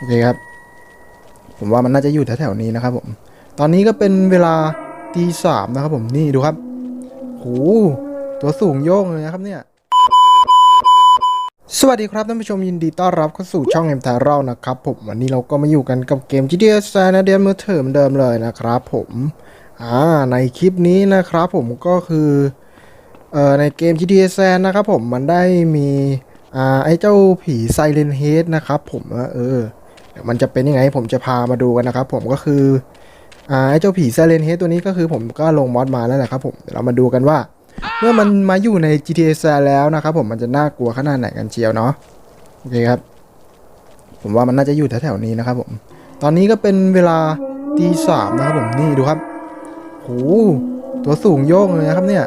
โอเคครับ ผมว่ามันน่าจะอยู่แถวๆนี้นะครับผม ตอนนี้ก็เป็นเวลาตีสามนะครับผมนี่ดูครับโหตัวสูงโยกเลยนะครับเนี่ยสวัสดีครับท่านผู้ชมยินดีต้อนรับเข้าสู่ช่องเอ็มทาร์เรานะครับผมวันนี้เราก็มาอยู่กันกับเกม GTA San Andreas มือถือเหมือนเดิมเลยนะครับผมอ่าในคลิปนี้นะครับผมก็คือเอ่อในเกม GTA San นะครับผมมันได้มีอ่าไอ้เจ้าผี Silent Head นะครับผมเออ มันจะเป็นยังไงผมจะพามาดูกันนะครับ ผมก็คืออ่าไอ้เจ้าผี Silent Head ตัวนี้ก็คือผมก็ลงมอดมาแล้วแหละครับผมเดี๋ยวเรามาดูกันว่า เมื่อมันมาอยู่ใน GTA San แล้วนะครับผมมันจะน่ากลัวขนาดไหนกันเชียวเนาะโอเคครับ ผมว่ามันน่าจะอยู่แถวๆนี้นะครับผม ตอนนี้ก็เป็นเวลาตีสามนะครับผมนี่ดูครับโหตัวสูงโยกเลยนะครับเนี่ย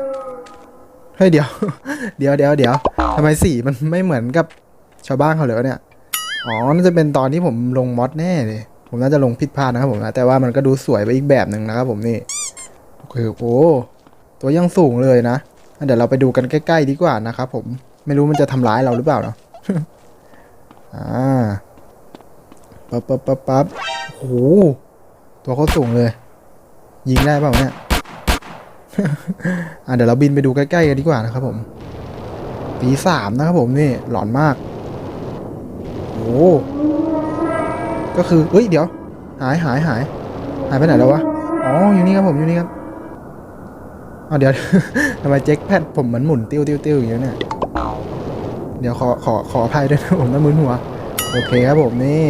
เฮ้ยเดี๋ยว เดี๋ยวเดี๋ยวเดี๋ยวทำไมสีมันไม่เหมือนกับชาวบ้านเขาเลยวะเนี่ย อ๋อ น่าจะเป็นตอนที่ผมลงมอดแน่เลย ผมน่าจะลงผิดพลาดนะครับผมนะ แต่ว่ามันก็ดูสวยไปอีกแบบหนึ่งนะครับผมนี่ โอเค โอ้ ตัวยังสูงเลยนะ เดี๋ยวเราไปดูกันใกล้ ๆ ดีกว่านะครับผม ไม่รู้มันจะทำร้ายเราหรือเปล่าเนาะ อ่า ปั๊บปั๊บปั๊บปั๊บโอ้โห ตัวเขาสูงเลย ยิงได้เปล่าเนี่ย อะเดี๋ยวเราบินไปดูใกล้ๆกันดีกว่านะครับผมตีสามนะครับผมนี่ หลอนมาก โอ้ก็คือเอ้ยเดี๋ยว หายหายหายหายไปไหนแล้ววะอ๋ออยู่นี่ครับผมอยู่นี่ครับเอาเดี๋ยวทำไมเจ็คแพดผมเหมือนหมุนติ้วติ้วติ้วอย่างเงี้ยเนี่ยเดี๋ยวขอขอขออภัยด้วยนะผมน้ำมือหัวโอเคครับผมนี่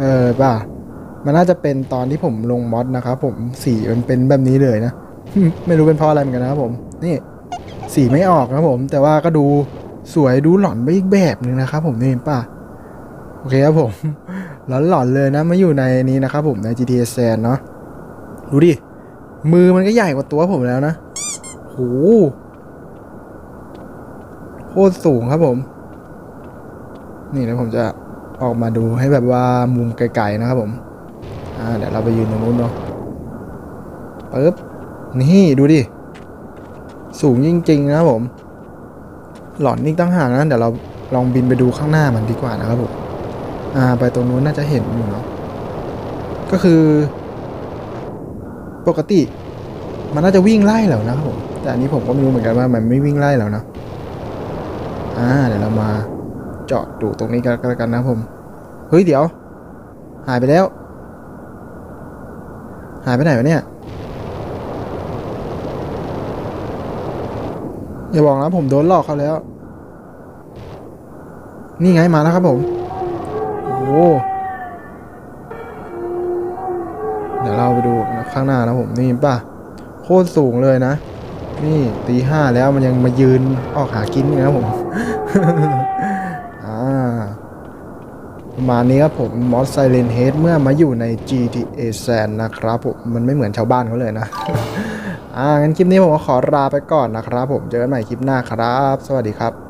เออป่ะมันน่าจะเป็นตอนที่ผมลงมอดนะครับผมสีมันเป็นแบบนี้เลยนะไม่รู้เป็นเพราะอะไรเหมือนกันนะครับผม นี่สีไม่ออกนะผม แต่ว่าก็ดูสวยดูหลอนไปอีกแบบหนึ่งนะครับผมนี่ป่ะ เคครับผม หลอนๆเลยนะมาอยู่ในนี้นะครับผมใน GTA San เนาะดูดิ มือมันก็ใหญ่กว่าตัวผมแล้วนะโหโคตรสูงครับผม นี่นะผมจะออกมาดูให้แบบว่ามุมไกลๆนะครับผม อ่าเดี๋ยวเราไปยืนตรงนู้นเนาะปึ๊บ นี่ดูดิ สูงจริงๆนะครับผม หลอนนี่ตั้งห่างนะ เดี๋ยวเราลองบินไปดูข้างหน้ามันดีกว่านะครับผม อ่าไปตรงนู้นน่าจะเห็นอยู่เนาะก็คือ ปกติ มันน่าจะวิ่งไล่เรานะครับผมแต่อันนี้ผมก็ไม่รู้เหมือนกันว่ามันไม่วิ่งไล่เรานะอ่าเดี๋ยวเรามาเจาะดูตรงนี้กันก็แล้วกันนะครับผมเฮ้ยเดี๋ยว หายไปแล้ว หายไปไหนวะเนี่ยอย่าบอกนะผมโดนหลอกเขาแล้ว นี่ไงมาแล้วครับผม เดี๋ยวเราไปดูข้างหน้านะผมนี่ป่ะ โคตรสูงเลยนะ นี่ตีห้าแล้วมันยังมายืนออกหากินอยู่นะผมประมาณนี้ครับผมมอสไซเลนเฮดเมื่อมาอยู่ใน GTA San นะครับผมมันไม่เหมือนชาวบ้านเขาเลยนะ อ่างั้นคลิปนี้ผมก็ขอลาไปก่อนนะครับผมเจอกันใหม่คลิปหน้าครับ สวัสดีครับ